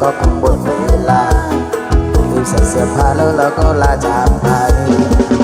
ก็คงหมดเวลารีบใส่เสื้อผ้าแล้วเราก็ลาจากไป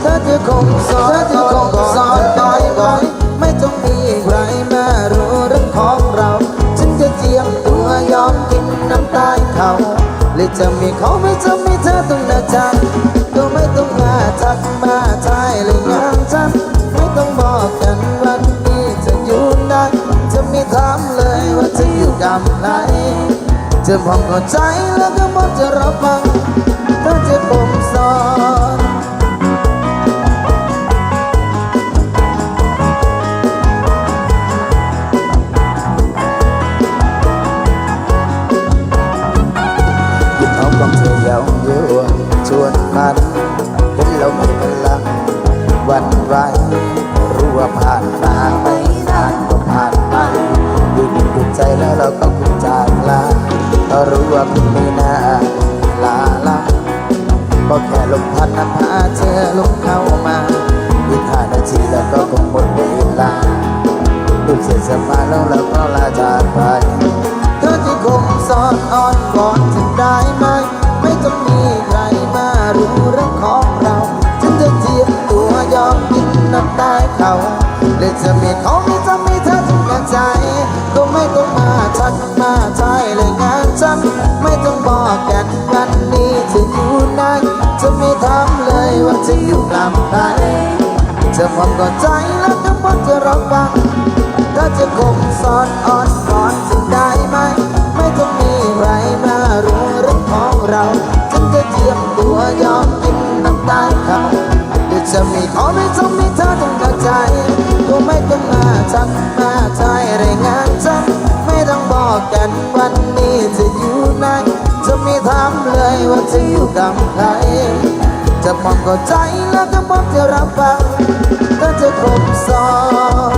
เธอจะคงสอนเธอจะคงสอนบ่อยบ่อยไม่ต้องมีใครมารู้เรื่องของเราฉันจะเจียมตัวยอมกินน้ำตาเขาหรือจะมีเขาไม่จะมีเธอต้องเดินใจก็ไม่ต้องมาทักมาทายเลยงานฉันไม่ต้องบอกกันวันนี้จะอยู่ไหนจะไม่ถามเลยว่าจะอยู่กับใคร เธอพอเข้าใจแล้วก็มองจะรับฟังเธอจะผมสอนยิบเอาความเธอเยาวยั่วชวนมันเห็นเรามีพลังวันไหวรู้ว่าผ่านมาไม่นานก็ผ่านไปอยู่ในดวงใจแล้วเราก็คงจากลา รู้ว่าคุณไม่น่าลาลาก็แค่ลมพัดนำพาเธอลงเข้ามาอีกห้านาทีแล้วก็คงหมดเวลาดูเสร็จสมาแล้วเราก็ลาจากไปเธอที่คงสอนอ่อนก่อนถึงได้ จะอยู่ไหนจะไม่ถามเลยว่าจะอยู่กับใครจะพร้อมก็ใจแล้วก็พร้อมจะรับฟังถ้าจะคงสอนอ่อนก่อนจะได้ไหม ไม่ต้องมีใครมารู้เรื่องของเราฉันจะเจียมตัวยอมกินน้ำตาเขาเดี๋ยวจะมีเขาไม่ต้องมีเธอต้องเข้าใจก็ไม่ต้องมาทักมาทายรายงานฉันไม่ต้องบอกกันวันนี้จะอยู่ไหน ว่าจะอยู่กับใคร จะมองก็ใจแล้วก็มองจะรับฟังก็จะคงสอน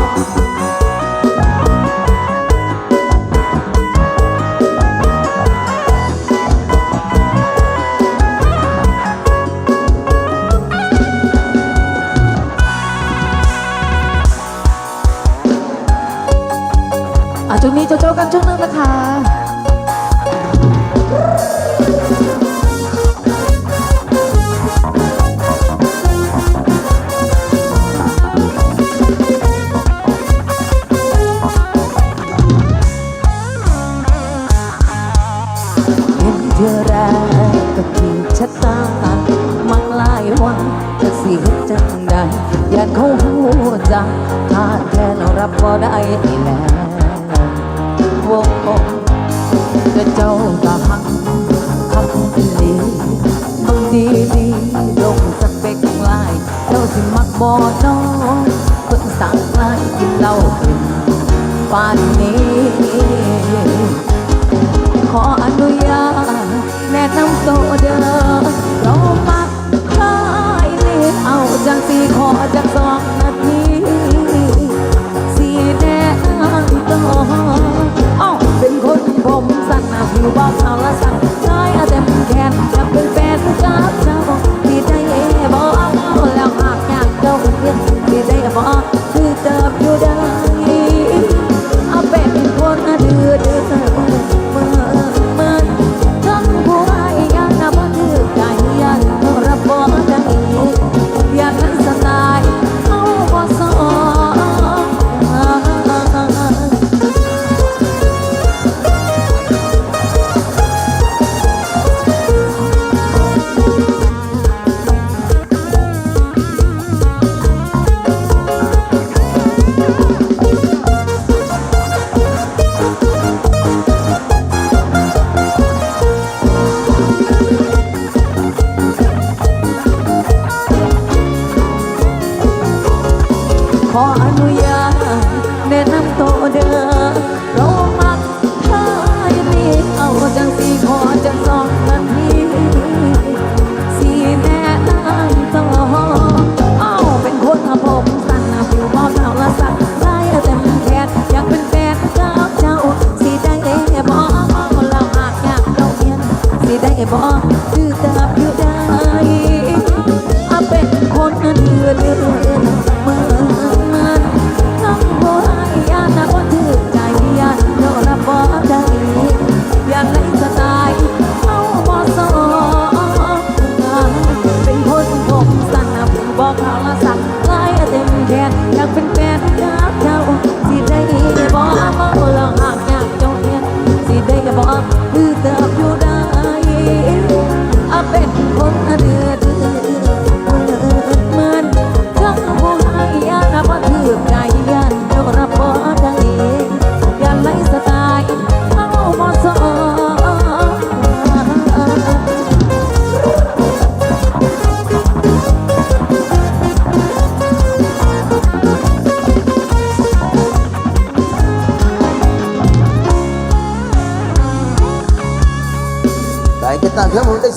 อะช่วงนี้โจโจกันช่วงนึงนะคะ ป่า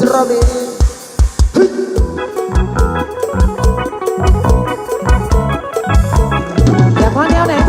Robbie. Dạ, khoan theo nè.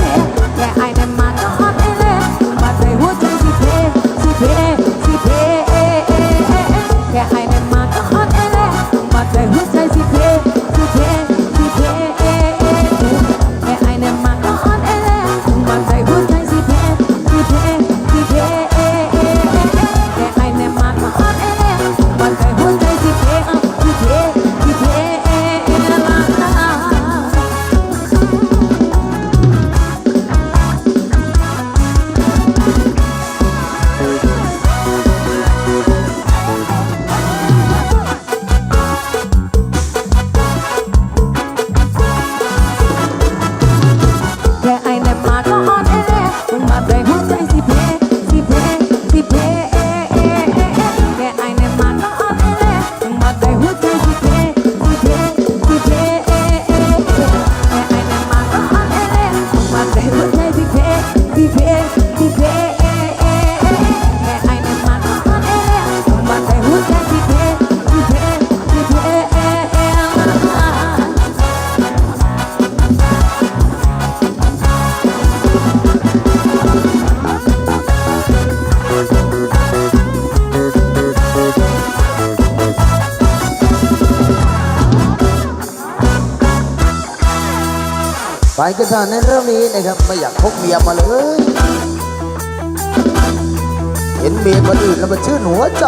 Say who's ไปกันทัย์ในเรื่องนี้นะครับไม่อยากพกเมียมาเลย เห็นเมียคนอื่นแล้วมาชื่นหัวใจ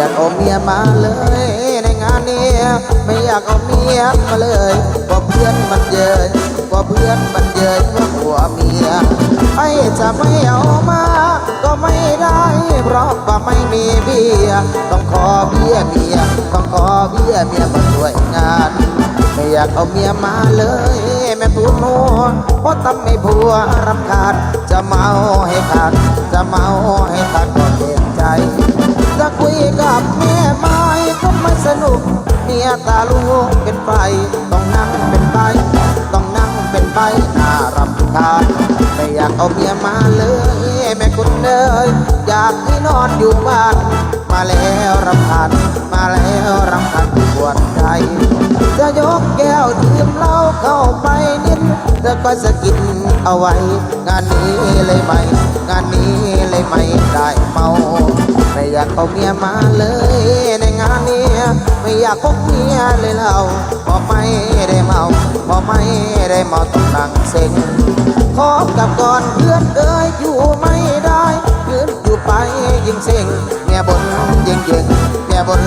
อยากเอาเมียมาเลยในงานนี้ ไม่อยากเอาเมียมาเลยกว่าเพื่อนมันเยินกว่าเพื่อนมันเยินว่าหัวเมียไอ้จะไม่เอามา ก็ไม่ได้เพราะว่าไม่มีเบียต้องขอเบียเมียต้องขอเบียเมียมาช่วยงานไม่อยากเอาเมียมาเลยแม่ผัวโน่เพราะทำให้ผัวรำคาญจะเมาให้ขาดจะเมาให้ขาดก็เจ็บใจ จะคุยกับแม่ไม่ก็ไม่สนุกเมียตาลูกเป็นไฟต้องนั่งเป็นไฟต้องนั่งเป็นไฟน่ารำคาญไม่อยากเอาเมียมาเลยแม่คุณเอ้ยอยากให้นอนอยู่บ้าน มาแล้วรำคาญมาแล้วรำคาญปวดใจจะยกแก้วดื่มเหล้าเข้าไปนิดเธอก็สะกิดเอาไว้ งานนี้เลยไหม งานนี้เลยไม่ได้เมา ไม่อยากเอาเมียมาเลย ในงานนี้ไม่อยากพบเมียเลยเราบอกไม่ได้เมาบอกไม่ได้เมาต้องนั่งเซ็งขอกับก่อนเพื่อนเอ้ยอยู่ไม่ได้ยืนอยู่ไปยิ่งเซ็งเมียบนยิ่งยิงเมียบน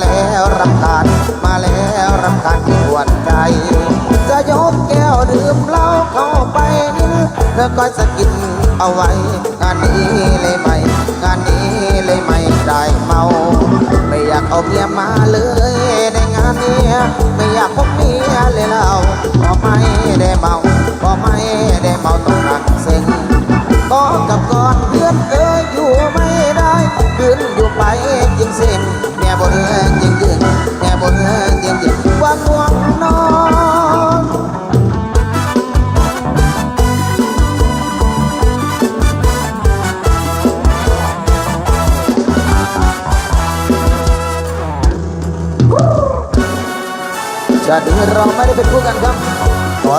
แล้วรำคาญมาแล้วรำคาญที่ปวดใจ จะยกแก้วดื่มเหล้าเข้าไปนิดเธอก็สะกิดเอาไว้ งานนี้เลยไหม งานนี้เลยไม่ได้เมา ไม่อยากเอาเมียมาเลยในงานนี้ไม่อยากพบเมียเลยเราพอไม่ได้เมาพอไม่ได้เมาต้อง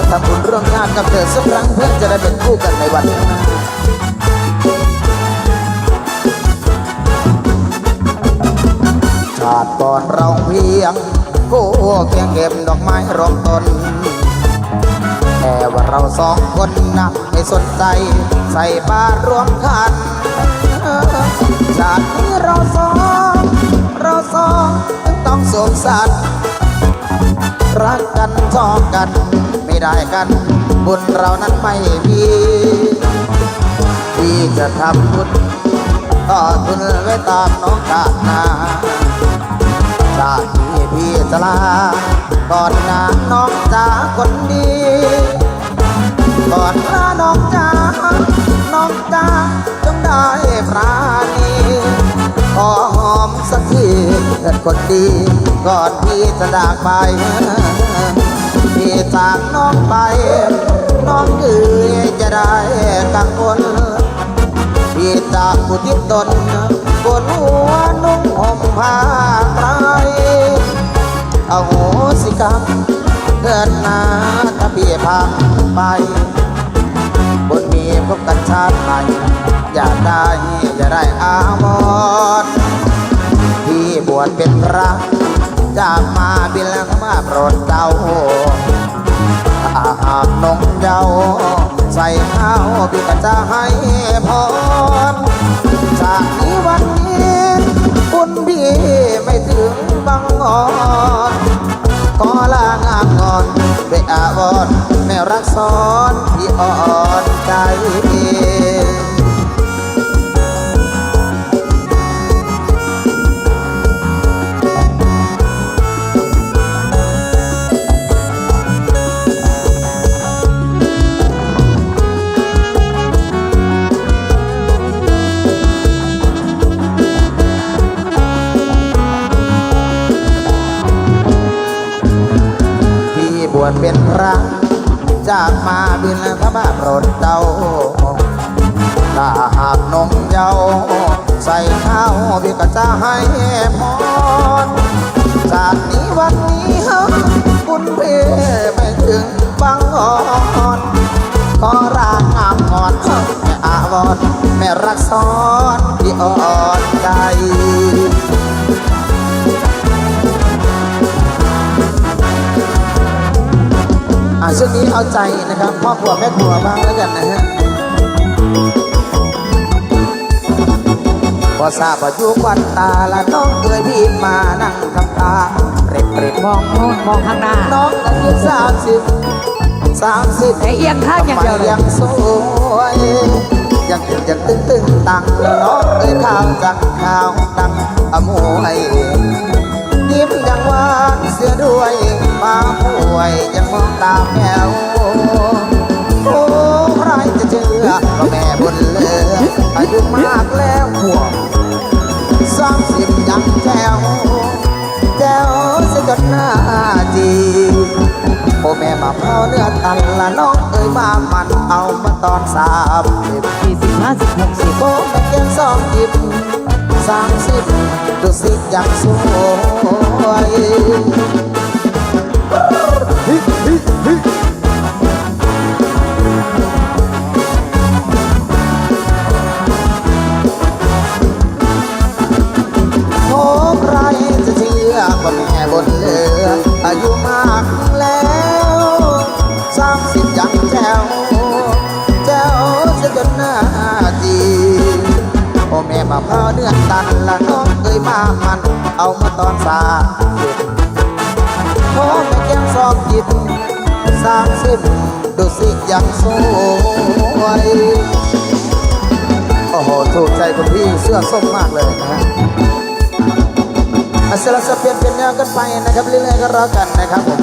ทำบุญร่วมงานกับเธอสักครั้งเพื่อจะได้เป็นคู่กันในวันข้างหน้าชาติก่อนเราเพียงกู้เพียงเก็บดอกไม้รองตนแต่ว่าเราสองคนนะไม่สนใจใส่บาตรรวมกันชาตินี้เราสองเราสองต้องสวมสัตว์รักกันชอบกัน ไม่ได้กัน บุญเรานั้นไม่มีที่จะทำบุญต่อทุนไว้ตามน้องชาหนาชาติที่พี่จะลาก่อนงานน้องจ๋าคนดีก่อนลาน้องจ๋าน้องจ๋าจงได้ปราณีขอหอมสักทีเถิดคนดี ก่อนพี่จะจากไป จากน้องไป น้องเอ๋ยจะได้กังวลพี่จากผู้ทิศตนบนหัวนุ่งห่มผ้าไตรเอาโหสิกรรมเกิดนาถ้าพี่พาไป บนมีพบกันชาติใหม่อยากได้อย่าได้อาวรณ์ที่บวชเป็นพระ จากมาบินแล้วมาโปรดเจ้าถ้าหากนงเจ้าใส่ข้าวพี่ก็จะให้พรจากนี้วันนี้คุณพี่ไม่ถึงบางอ่อนขอลางามงอนด้วยอาวรณ์แม่รักซ้อนที่อ่อนใจ วชเป็นพระจากมาบินพระบาทโปรดเจ้าถ้าหากนมเจ้าใส่ข้าวพี่ก็จะให้พรจากนี้วันนี้ฮะคุณพี่ไม่ถึงบางอ่อนขอรางงามงอนแม่อาวรณ์แม่รักซ้อนที่อ่อนใจ อะช่วงนี้เอาใจนะครับพ่อครัวแม่ครัวบ้างแล้วกันนะฮะพอทราบว่าอยู่ควันตาละน้องเคยพี่มานั่งทำตาเปรบเปรบมองโน่นมองข้างหน้า น้องอายุสามสิบสามสิบแต่เอียงข้างอย่างเดียวเลยยังสวยยังตึงยังตึงตึงตังน้องเอ้ยข้าวจังข้าวดังอมวย ยิ้มยังหวานเสียด้วยมาป่วยยังมองตาแมวโอ้ใครจะเชื่อว่าแม่บนเลืออายุมากแล้วหัวสามสิบยังแจ๋วแจ๋วเสียจนหน้าจีโอแม่มาเผาเนื้อตันละน้องเอ้ยมามันเอามาตอนสามสิบสี่สิบห้าสิบหกสิบโอ้ม่เก็บสองหยิบ สามสิบดูสิยังสวยโอ้ใครจะเชื่อว่าแม่บนเรืออายุมากแล้วสามสิบยัง ม่มาพร้าวเนื้อตันละน้องเอ้ยมามัน เอามาตอนสามสิบโอ้แม่แก้มสอบหยิบสามสิบดูสิยังสวยโอ้โหถูกใจคุณพี่เสื้อส้มมากเลยนะฮะอะเสร็จแล้วเปลี่ยนเป็นแนวกันไปนะครับเรื่อยๆก็รอกันนะครับผม